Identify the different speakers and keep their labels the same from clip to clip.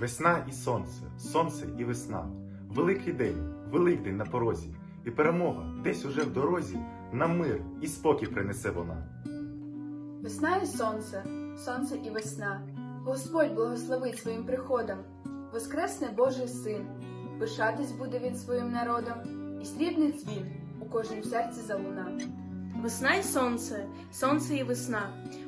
Speaker 1: Весна і сонце, сонце і весна. Великий день, Великдень на порозі, і перемога десь уже в дорозі на мир і спокій принесе вона.
Speaker 2: Весна і сонце, сонце і весна. Господь благословить своїм приходом. Воскресне Божий син. Пишатись буде він своїм народом, і срібний дзвін у кожнім серці залуна.
Speaker 3: Весна й сонце, сонце і весна.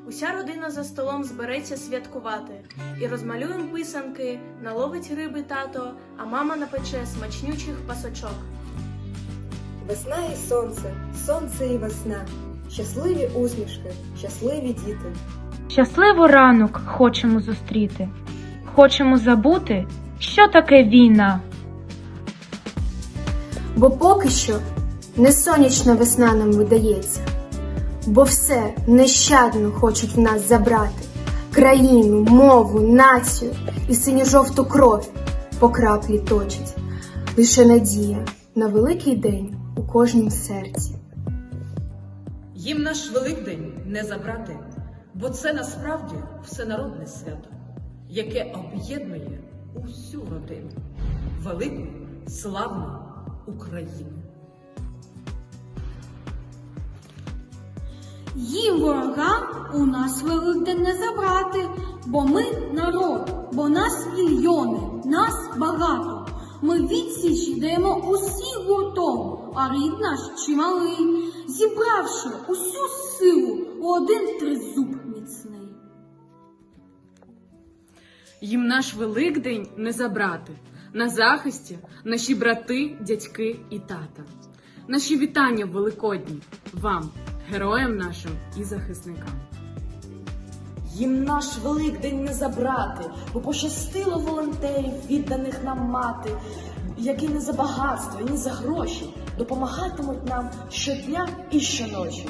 Speaker 3: Уся родина за столом збереться святкувати. І розмалюєм писанки, наловить риби тато, а мама напече смачнючих пасочок.
Speaker 4: Весна і сонце, сонце і весна. Щасливі усмішки, щасливі діти.
Speaker 5: Щасливо ранок хочемо зустріти. Хочемо забути, що таке війна.
Speaker 6: Бо поки що не сонячна весна нам видається, бо все нещадно хочуть в нас забрати країну, мову, націю і синьо-жовту кров по краплі точить. Лише надія на великий день у кожнім серці.
Speaker 7: Їм наш Великдень не забрати, бо це насправді всенародне свято, яке об'єднує усю родину, велику, славну Україну.
Speaker 8: Їм ворогам у нас Великдень не забрати, бо ми народ, бо нас мільйони, нас багато. Ми відсіч йдемо усі гуртом, а рід наш чималий, зібравши усю силу у один тризуб міцний.
Speaker 9: Їм наш Великдень не забрати. На захисті наші брати, дядьки і тата. Наші вітання великодні вам, героям нашим і захисникам.
Speaker 10: Їм наш Великдень не забрати, бо пощастило волонтерів, відданих нам мати, які не за багатство і за гроші допомагатимуть нам щодня і щоночі.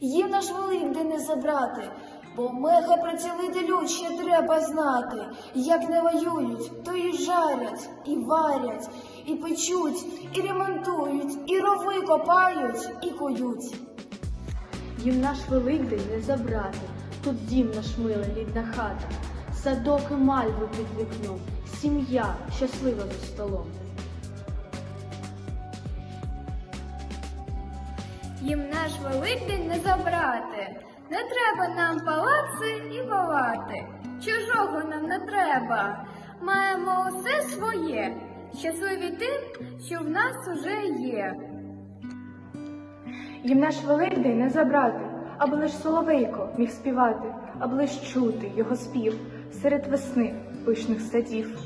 Speaker 11: Їм наш Великдень не забрати, бо меха працьовити ще треба знати. Як не воюють, то і жарять, і варять, і печуть, і ремонтують, і рови копають, і кують.
Speaker 12: Їм наш Великдень не забрати, тут дім наш мила рідна хата, садок і мальви під вікном, сім'я щаслива за столом.
Speaker 13: Їм наш Великдень не забрати. Не треба нам палаци і палати. Чужого нам не треба. Маємо усе своє. Щасливі тим, що в нас уже є.
Speaker 5: Їм наш Великдень не забрати, аби лиш соловейко міг співати, аби лиш чути його спів серед весни пишних садів.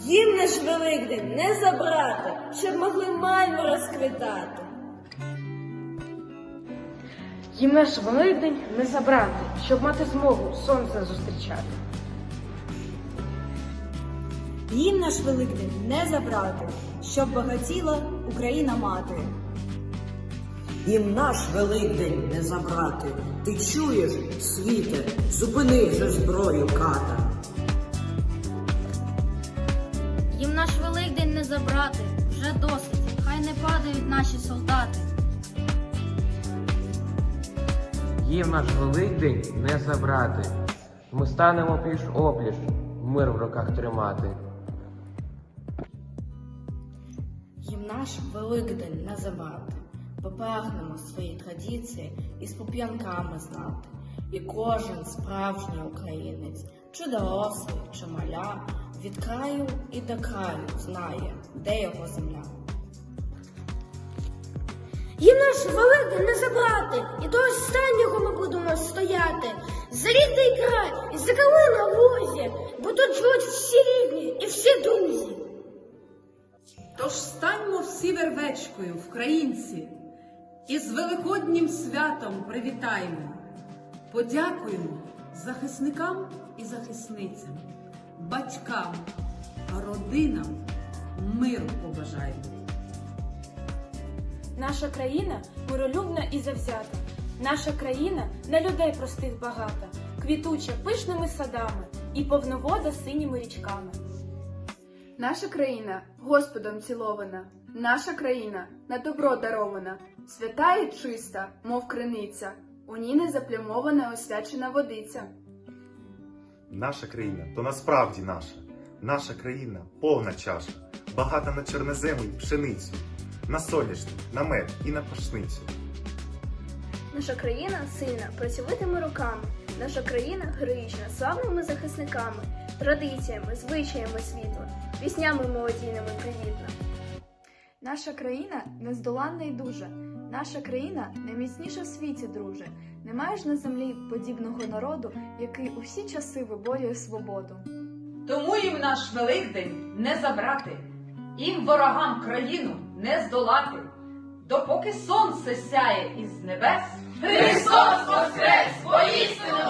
Speaker 4: Їм наш Великдень не забрати, щоб могли мальву розквітати.
Speaker 5: Їм наш Великдень не забрати, щоб мати змогу сонце зустрічати.
Speaker 4: Їм наш Великдень не забрати, щоб багатіла Україна мати.
Speaker 14: Їм наш Великдень не забрати. Ти чуєш, світе, зупини вже зброю ката.
Speaker 13: Їм наш Великдень не забрати. Вже досить. Хай не падають наші солдати.
Speaker 15: Їм наш Великдень не забрати. Ми станемо пліч опліч, мир в руках тримати.
Speaker 10: Наш Великдень забрати, бо свої традиції із поп'янками знати. І кожен справжній українець, чи дорослий, чи маля, від краю і до краю знає, де його земля.
Speaker 8: Їм наш Великдень не забрати, і до останнього ми будемо стояти. За рідний край і за калина в лузі, бо тут живуть всі рідні і всі друзі.
Speaker 7: Тож станьмо всі вервечкою, українці, і з Великоднім святом привітаємо. Подякуємо захисникам і захисницям, батькам, родинам миру побажаємо.
Speaker 2: Наша країна миролюбна і завзята. Наша країна на людей простих багата, квітуча пишними садами і повновода синіми річками. Наша країна Господом цілована, наша країна на добро дарована, свята і чиста, мов криниця, у ній не заплямована освячена водиця.
Speaker 1: Наша країна то насправді наша. Наша країна повна чаша, багата на чорнозему й пшеницю, на соняшник, на мед і на пашницю.
Speaker 16: Наша країна сильна працьовитими руками. Наша країна героїчна, славними захисниками, традиціями, звичаями світла, піснями молодійними привітна.
Speaker 17: Наша країна нездоланна і дуже. Наша країна найміцніша в світі, друже. Немає ж на землі подібного народу, який у всі часи виборює свободу.
Speaker 7: Тому їм наш Великдень не забрати, їм ворогам країну не здолати, допоки сонце сяє із небес.
Speaker 18: Христос воскрес! Воістину!